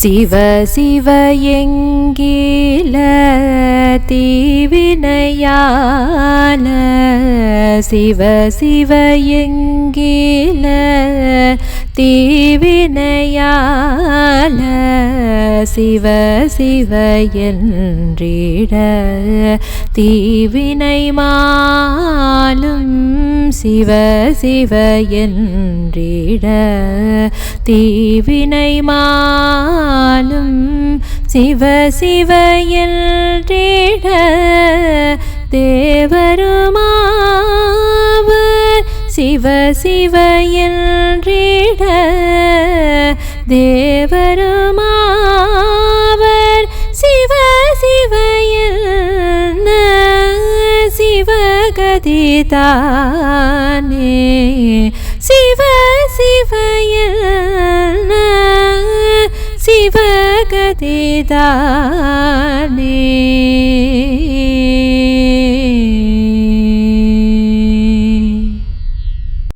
சிவ சிவ எங்கில தீவினையால சிவ சிவ எங்கில தீவினையால சிவ சிவ என்றிட தீவினை மாலும் சிவ சிவ என்றிட தீவினை மா சிவ சிவ என்றிட தேவருமாவர் சிவ சிவ என்றிட தேவருமாவர். சிவ சிவ என்ன சிவகதிதானே. என்ன சிவகதிதானே